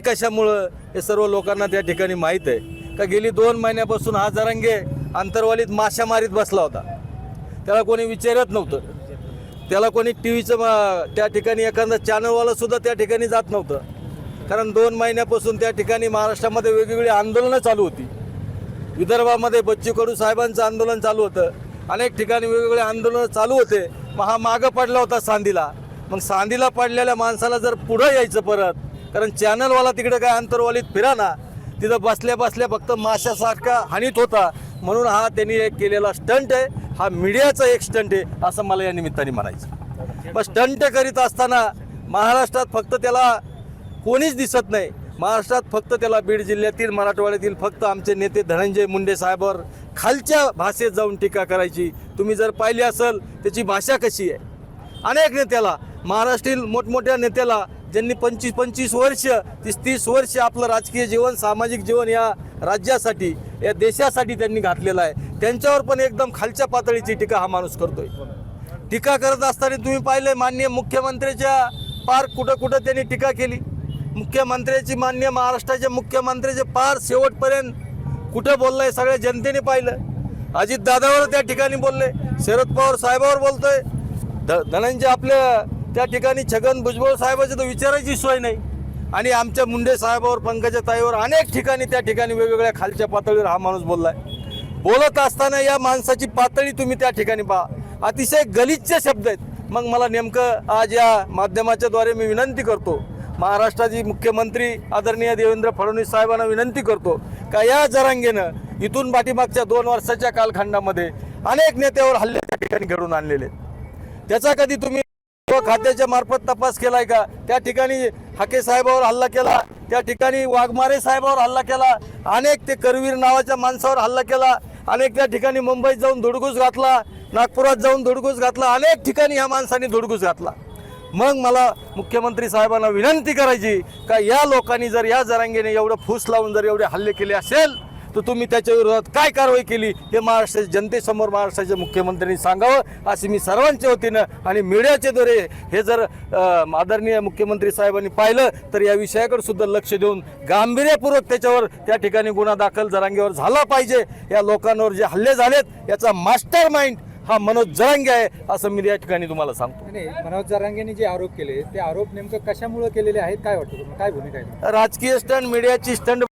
कशामुळं? हे सर्व लोकांना त्या ठिकाणी माहीत आहे. का गेली दोन महिन्यापासून हा जरांगे अंतर्वालीत माशामारीत बसला होता. त्याला कोणी विचारत नव्हतं. त्याला कोणी टी व्हीचं त्या ठिकाणी एखादा चॅनलवाला सुद्धा त्या ठिकाणी जात नव्हतं. कारण दोन महिन्यापासून त्या ठिकाणी महाराष्ट्रामध्ये वेगवेगळी आंदोलनं चालू होती. विदर्भामध्ये बच्चू कडू साहेबांचं आंदोलन चालू होतं. अनेक ठिकाणी वेगवेगळे आंदोलनं चालू होते. मग हा मागं पडला होता सांदीला. मग सांदीला पडलेल्या माणसाला जर पुढं यायचं परत कारण चॅनलवाला तिकडे काय अंतरवालीत फिरा ना तिथं बसल्या बसल्या फक्त माशासारखा हानीत होता. म्हणून हा त्यांनी एक केलेला स्टंट आहे. हा मीडियाचा एक स्टंट आहे असं मला या निमित्ताने म्हणायचं मग स्टंट करीत असताना महाराष्ट्रात फक्त त्याला कोणीच दिसत नाही. महाराष्ट्रात फक्त त्याला बीड जिल्ह्यातील मराठवाड्यातील फक्त आमचे नेते धनंजय मुंडे साहेबांवर खालच्या भाषेत जाऊन टीका करायची. तुम्ही जर पाहिली असेल त्याची भाषा कशी आहे? अनेक नेत्याला महाराष्ट्रील मोठमोठ्या नेत्याला ज्यांनी पंचवीस पंचवीस वर्ष तीस तीस वर्ष आपलं राजकीय जीवन सामाजिक जीवन या राज्यासाठी या देशासाठी त्यांनी घातलेलं आहे. त्यांच्यावर पण एकदम खालच्या पातळीची टीका हा माणूस करतोय. टीका करत असताना तुम्ही पाहिलं माननीय मुख्यमंत्र्याच्या पार कुठं कुठं त्यांनी टीका केली. मुख्यमंत्र्याची मान्य महाराष्ट्राच्या मुख्यमंत्र्याचे पार शेवटपर्यंत कुठं बोललंय सगळ्या जनतेने पाहिलं. अजित दादावर त्या ठिकाणी बोलले शरद पवार साहेबावर बोलतोय. ध धनंजय आपल्या त्या ठिकाणी छगन भुजबळ साहेबाची तर विचारायची सोय नाही. आणि आमच्या मुंडे साहेबावर पंकजा ताईवर अनेक ठिकाणी त्या ठिकाणी वेगवेगळ्या खालच्या पातळीवर हा माणूस बोललाय. बोलत असताना या माणसाची पातळी तुम्ही त्या ठिकाणी पहा. अतिशय गलिच्छ शब्द आहेत. मग मला नेमकं आज या माध्यमाच्या द्वारे मी विनंती करतो. महाराष्ट्राची मुख्यमंत्री आदरणीय देवेंद्र फडणवीस साहेबांना विनंती करतो का या जरांगेनं इथून पाठीमागच्या दोन वर्षाच्या कालखंडामध्ये अनेक नेत्यावर हल्ले त्या ठिकाणी घडून आणलेले त्याचा कधी तुम्ही खात्याच्या मार्फत तपास केलाय का? त्या ठिकाणी हाके साहेबावर हल्ला केला त्या ठिकाणी वाघमारे साहेबावर हल्ला केला अनेक ते करवीर नावाच्या माणसावर हल्ला केला अनेक त्या ठिकाणी मुंबईत जाऊन धुडगूस घातला नागपुरात जाऊन धुडगूस घातला अनेक ठिकाणी ह्या माणसाने धुडगूस घातला. मग मला मुख्यमंत्री साहेबांना विनंती करायची का या लोकांनी जर या जरांगेने एवढं फूस लावून जर एवढे हल्ले केले असेल तर तुम्ही त्याच्या विरोधात काय कारवाई केली हे महाराष्ट्राच्या जनतेसमोर महाराष्ट्राच्या मुख्यमंत्र्यांनी सांगावं असे मी सर्वांच्या वतीनं आणि मीडियाच्या द्वारे हे जर आदरणीय मुख्यमंत्री साहेबांनी पाहिलं तर या विषयाकडे सुद्धा लक्ष देऊन गांभीर्यपूर्वक त्याच्यावर त्या ठिकाणी गुन्हा दाखल जरांगेवर झाला पाहिजे. या लोकांवर जे हल्ले झालेत याचा मास्टर माइंड हा मनोज जरांगे आहे असं मी या ठिकाणी तुम्हाला सांगतो. मनोज जरांगेंनी जे आरोप केले ते आरोप नेमकं कशामुळे केलेले आहेत? काय वाटतं काय भूमिका आहे? राजकीय स्टंट मीडियाची स्टंट